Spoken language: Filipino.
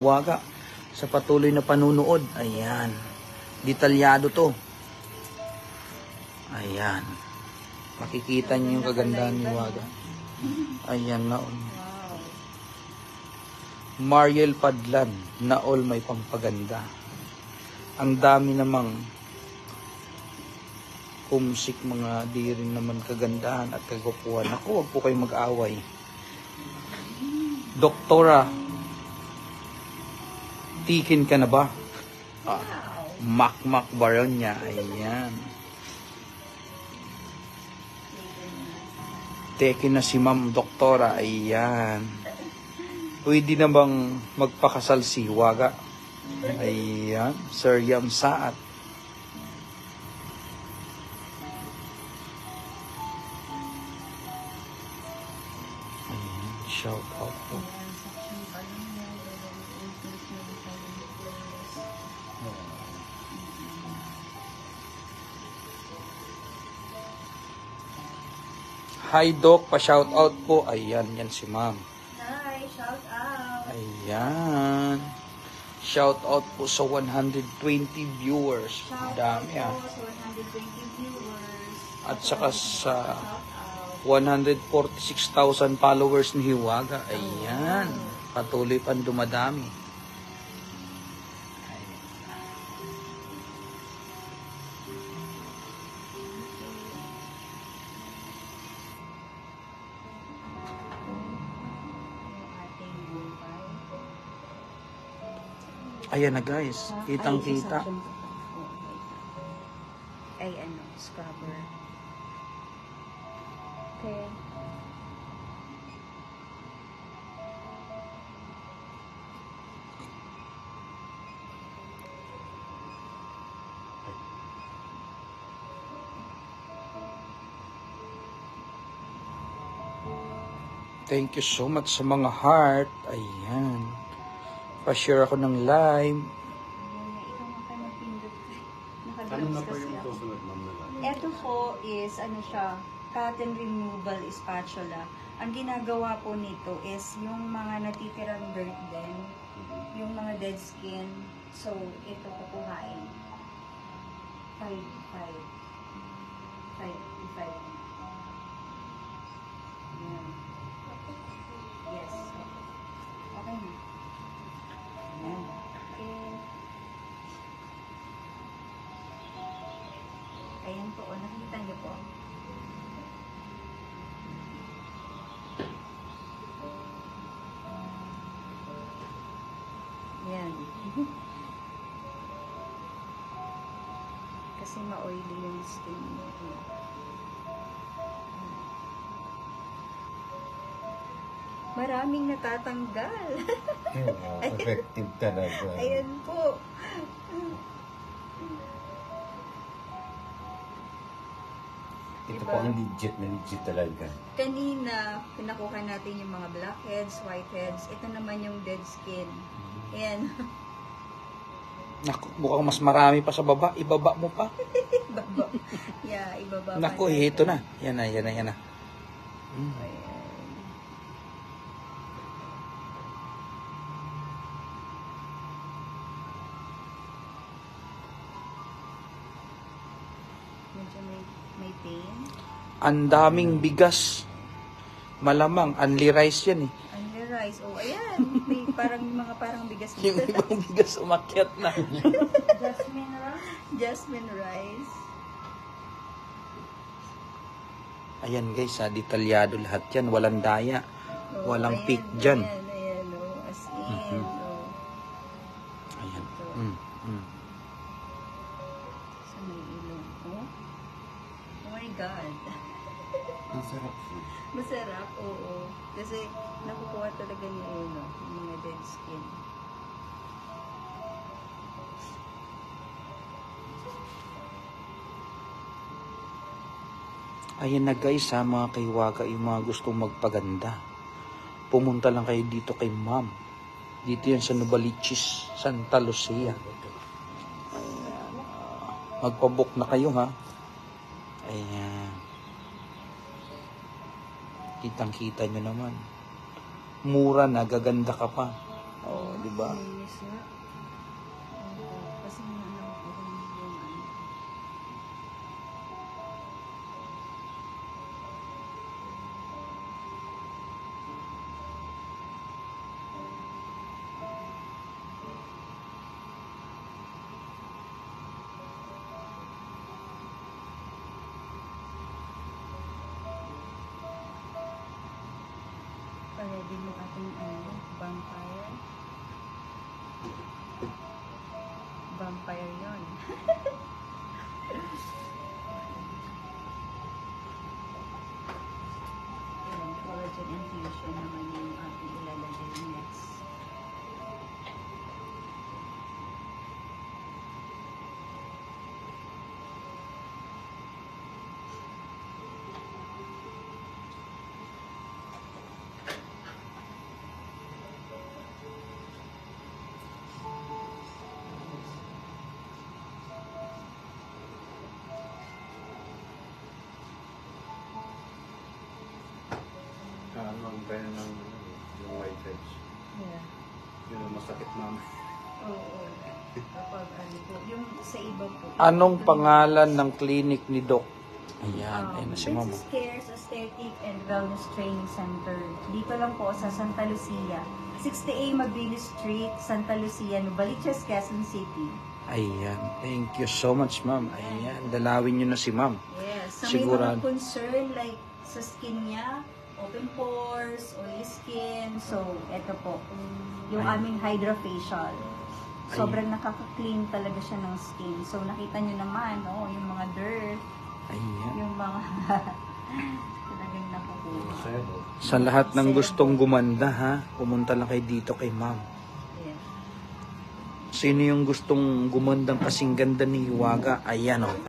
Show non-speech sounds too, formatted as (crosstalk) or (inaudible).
Waga sa patuloy na panunood. Ayan. Detalyado to. Ayan. Makikita niyo yung kagandahan ni Waga. Ayan na. Mariel Padlan na all may pampaganda. Ang dami namang kumsik mga di rin naman kagandahan at kagwapuhan. Ako, wag po kayo mag-away. Doktora, tikin ka na ba? Ah, Makmak Baron niya. Ayan. Teke na si Ma'am Doktora. Ayan. Pwede na bang magpakasal si Waga? Ayan. Sir Yam Saat. Ayan. Shout out po. Hi Doc, pa-shout out po. Ayan, yan si Ma'am. Hi, shout out. Ayan. Shout out po sa 120 viewers. Shout Dami ah. out po sa 120 viewers. At saka sa Shout out. 146,000 followers ni Hiwaga. Ayan. Patuloy pang dumadami. Ayan na guys. Kitang kita. Ay, ano, scrubber. Okay. Thank you so much sa mga heart. Ayan. Pa-share ako ng live. Ano na po yung susunod, ma'am? Ito po is ano siya, cotton removal spatula. Ang ginagawa po nito is yung mga natitirang dirt din, yung mga dead skin. So, ito kukuhain. 5, 5, 5, 5. Ma-oily yung skin niyo. Maraming natatanggal. Yeah, effective talaga. Ayan po. Ito Diba? po ang legit na legit talaga. Kanina, pinakuha natin yung mga blackheads, whiteheads. Ito naman yung dead skin. Ayan. Naku, mukhang mas marami pa sa baba. Ibaba mo pa. Baba. Yeah, ibaba pa Naku, natin. ito na. Yan na, yan na, yan na. Mm. Ayan. Medyo may, may pain. Ang daming bigas. Malamang, unli rice yan eh. Under rice. Oh, ayan. May parang mga parang bigas. Yung ibang bigas umakyat na. Jasmine rice? Jasmine rice. Ayan guys, ha, detalyado lahat yan. Walang daya. Oh, Walang ayan, pick dyan. Ayan, ayan. Oh, as in. Mhm. Oh, Ayan. Mm, mm. sa may ilong. Oh. Oh my God. Ang sarap po. Masarap, oo. Kasi nakukuha talaga niya yun, yung mga dead skin. Ayan na guys ha, mga kaiwaga, yung mga gustong magpaganda. Pumunta lang kayo dito kay ma'am. Dito yan sa Novaliches, Santa Lucia. Ayan. Magpabook na kayo ha. Ayan. Kitang kita nyo naman. Mura na, gaganda ka pa. Oh, di ba? Vampire yon. (laughs) Ayan, collagen infusion naman yung ating ilalagay next. Ano kaya ng yung white heads? Yeah. Yun ang masakit ma'am. Oo. Kapag ano po, yung sa iba po. Anong pangalan ng clinic ni Doc? Ayan, Um, ayun na si Mama. Princess Cares Aesthetic and Wellness Training Center. Dito lang po sa Santa Lucia. 60A Mabilis Street, Santa Lucia, Novaliches, Quezon City. Ayan, thank you so much, ma'am. Ayan, dalawin nyo na si ma'am. Yes. Sa Sigurado. may mga concern like sa skin niya, open pores, oily skin. So, eto po. Yung Ay. aming hydrofacial. Sobrang nakaka-clean talaga siya ng skin. So, nakita nyo naman, no, yung mga dirt, Ayan. yung mga (laughs) talagang nakukuha. Sa lahat ng gustong gumanda, ha, pumunta lang kayo dito kay ma'am. Sino yung gustong gumandang kasing ganda ni Hiwaga? Ayan, oh.